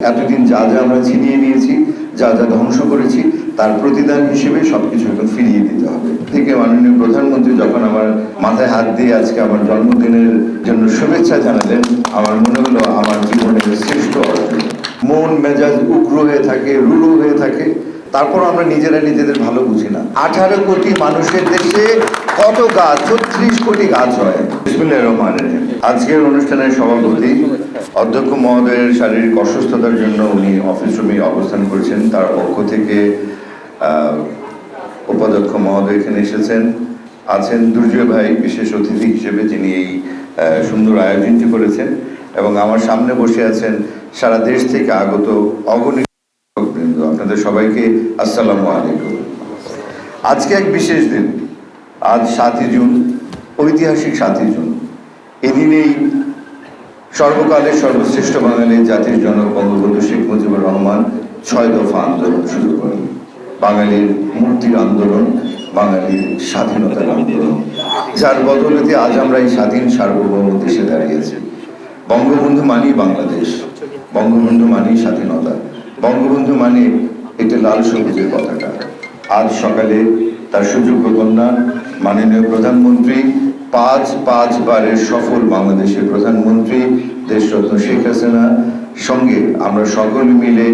এতদিন যা যা আমরা ছিনিয়ে নিয়েছি, যা যা ধ্বংস করেছি, তার প্রতিদান হিসেবে সবকিছু এখন ফিরিয়ে দিতে হবে। থেকে মাননীয় প্রধানমন্ত্রী যখন আমার মাথায় হাত দিয়ে আজকে আমার জন্মদিনের জন্য শুভেচ্ছা জানালেন, আমার মনে হলো আমার জীবনের শ্রেষ্ঠ অর্জন। মন মেজাজ উগ্র হয়ে থাকে, রুড়ো হয়ে থাকে। তারপর আমরা নিজেরা নিজেদের ভালো বুঝি না। আঠারো কোটি মানুষের দেশে কত গাছ? ছত্রিশ কোটি গাছ হয়। রহমানির আজকের অনুষ্ঠানের সভাপতি অধ্যক্ষ মহোদয়ের শারীরিক অসুস্থতার জন্য উনি অফিস রুমে অবস্থান করেছেন। তার পক্ষ থেকে উপাধ্যক্ষ মহোদয় এখানে এসেছেন। আছেন দুর্জয় ভাই, বিশেষ অতিথি হিসেবে যিনি এই সুন্দর আয়োজনটি করেছেন। এবং আমার সামনে বসে আছেন সারা দেশ থেকে আগত অগণিত আপনাদের সবাইকে আসসালামু আলাইকুম। আজকে এক বিশেষ দিন। আজ সাতই জুন, ঐতিহাসিক সাতই জুন। এদিনেই সর্বকালের সর্বশ্রেষ্ঠ বাঙালি জাতির জনক বঙ্গবন্ধু শেখ মুজিবুর রহমান ছয় দফা আন্দোলন শুরু করেন। বাঙালির মুক্তির আন্দোলন, বাঙালির স্বাধীনতার আন্দোলন। যার বদলতে আজ আমরা এই স্বাধীন সার্বভৌম দেশে দাঁড়িয়েছি। বঙ্গবন্ধু মানেই বাংলাদেশ। বঙ্গবন্ধু মানেই স্বাধীনতা। বঙ্গবন্ধু মানে এটা লাল সবুজের পতাকা। আজ সকালে তার সুযোগ্য কন্যা, মাননীয় প্রধানমন্ত্রী, পাঁচ পাঁচ বারের সফল বাংলাদেশের প্রধানমন্ত্রী দেশরত্ন শেখ হাসিনা, সঙ্গে আমরা সকলে মিলে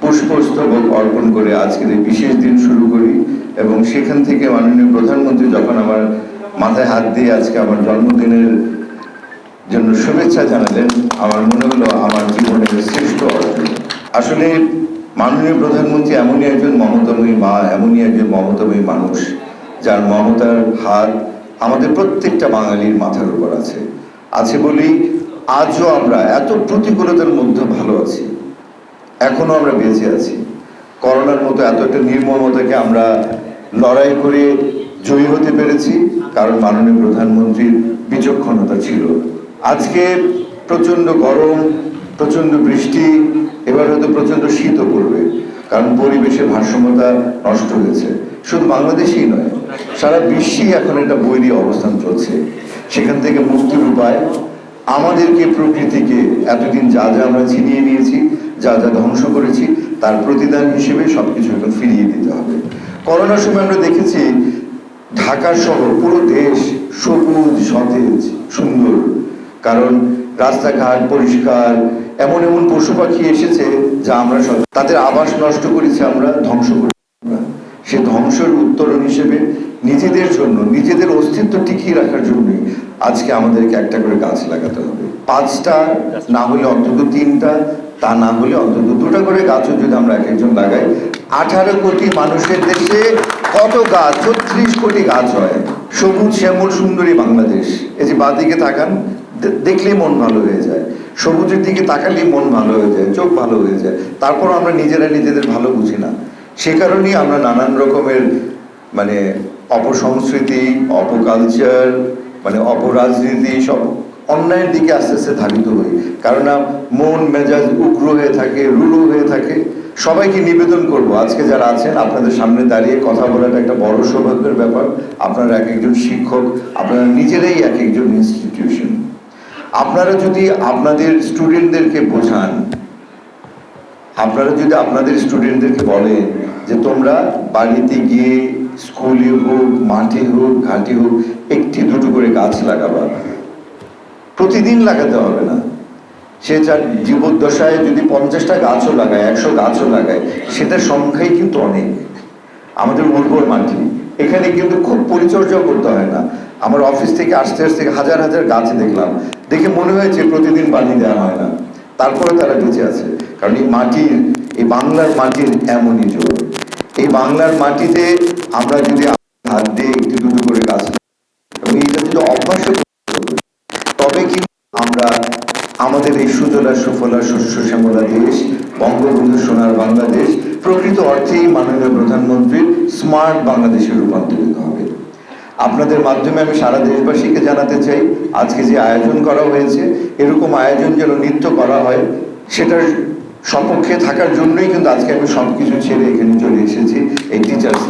পুষ্পস্তবক অর্পণ করে আজকের এই বিশেষ দিন শুরু করি এবং সেখান থেকে মাননীয় প্রধানমন্ত্রী যখন আমার মাথায় হাত দিয়ে আজকে আমার জন্মদিনের জন্য শুভেচ্ছা জানালেন, আমার মনে হলো আমার জীবনের শ্রেষ্ঠ অর্জন। আসলে মাননীয় প্রধানমন্ত্রী এমনই একজন মমতাময়ী মা, এমনই একজন মমতাময়ী মানুষ, যার মমতার হাত আমাদের প্রত্যেকটা বাঙালির মাথার উপর আছে। আছে বলেই আজও আমরা এত প্রতিকূলতার মধ্যে ভালো আছি, এখনও আমরা বেঁচে আছি। করোনার মতো এত একটা নির্মমতাকে আমরা লড়াই করে জয়ী হতে পেরেছি, কারণ মাননীয় প্রধানমন্ত্রীর বিচক্ষণতা ছিল। আজকে প্রচণ্ড গরম প্রচণ্ড বৃষ্টি এবার হয়তো প্রচণ্ড শীতও পড়বে কারণ পরিবেশের ভারসাম্যতা নষ্ট হয়েছে। শুধু বাংলাদেশেই নয়, সারা বিশ্বেই এখন একটা বৈরী অবস্থান চলছে। সেখান থেকে মুক্তির উপায়, আমাদেরকে, প্রকৃতিকে, এতদিন যা যা আমরা ছিনিয়ে নিয়েছি, যা যা ধ্বংস করেছি, তার প্রতিদান হিসেবে সবকিছু এখন ফিরিয়ে দিতে হবে। করোনার সময় আমরা দেখেছি ঢাকা শহর, পুরো দেশ সবুজ, সতেজ, সুন্দর। কারণ রাস্তাঘাট, পরিষ্কার, এমন এমন পশু পাখি এসেছে যা আমরা সব তাদের আবাস নষ্ট করেছি আমরা, ধ্বংস সে ধ্বংসের উত্তরণ হিসেবে নিজেদের জন্য, নিজেদের অস্তিত্ব টিকিয়ে রাখার জন্যই আজকে আমাদেরকে একটা করে গাছ লাগাতে হবে। পাঁচটা, না হলে অন্তত তিনটা, তা না হলে অন্তত দুটো করে গাছও যদি আমরা এক একজন লাগাই, আঠারো কোটি মানুষের দেশে কত গাছ? ছত্রিশ কোটি গাছ হয়। সবুজ, শ্যামল, সুন্দরী বাংলাদেশ। এই যে বাদিকে তাকান দে- দেখলেই মন ভালো হয়ে যায়। সবুজের দিকে তাকালেই মন ভালো হয়ে যায়, চোখ ভালো হয়ে যায়। তারপর আমরা নিজেরা নিজেদের ভালো বুঝি না। সে কারণেই আমরা নানান রকমের মানে অপসংস্কৃতি, অপকালচার মানে অপরাজনীতি সব অন্যায়ের দিকে আস্তে আস্তে ধাবিত হই। কারণ মন, মেজাজ উগ্র হয়ে থাকে, রুড়ো হয়ে থাকে। সবাইকে নিবেদন করব। আজকে যারা আছেন, আপনাদের সামনে দাঁড়িয়ে কথা বলাটা একটা বড় সৌভাগ্যের ব্যাপার। আপনারা এক একজন শিক্ষক, আপনারা নিজেরাই এক একজন ইনস্টিটিউশন আপনারা যদি আপনাদের স্টুডেন্টদেরকে বোঝান, আপনারা যদি আপনাদের স্টুডেন্টদেরকে বলেন যে তোমরা বাড়িতে গিয়ে স্কুলে হোক, মাঠে হোক, ঘাটে হোক, একটি দুটো করে গাছ লাগাবা। প্রতিদিন লাগাতে হবে না। সে যার জীবদ্দশায় যদি পঞ্চাশটা গাছও লাগায়, একশো গাছও লাগায়, সেটার সংখ্যাই কিন্তু অনেক। আমাদের উর্বর মাটি। এখানে কিন্তু খুব পরিচর্যা করতে হয় না। আমার অফিস থেকে আসতে আসতে হাজার হাজার গাছ দেখলাম। দেখে মনে হয়েছে প্রতিদিন পানি দেওয়া হয় না। তারপরে তারা বেঁচে আছে। কারণ এই মাটির, এই বাংলার মাটির এমনই জোর। এই বাংলার মাটিতে আমরা যদি হাত দিয়ে একটু দুটো করে গাছ এবং এইটা যদি অভ্যাসে তবে কিন্তু আমরা আমাদের এই সুজলা, সুফলা, শস্য শ্যামলা দেশ, বঙ্গবন্ধু সোনার বাংলাদেশ প্রকৃত অর্থেই মাননীয় প্রধানমন্ত্রীর স্মার্ট বাংলাদেশে রূপান্তরিত হবে। আপনাদের মাধ্যমে আমি সারা দেশবাসীকে জানাতে চাই, আজকে যে আয়োজন করা হয়েছে, এরকম আয়োজন যেন নিত্য করা হয়, সেটার সপক্ষে থাকার জন্যই কিন্তু আজকে আমি সব কিছু ছেড়ে এখানে চলে এসেছি, এই টিচার্স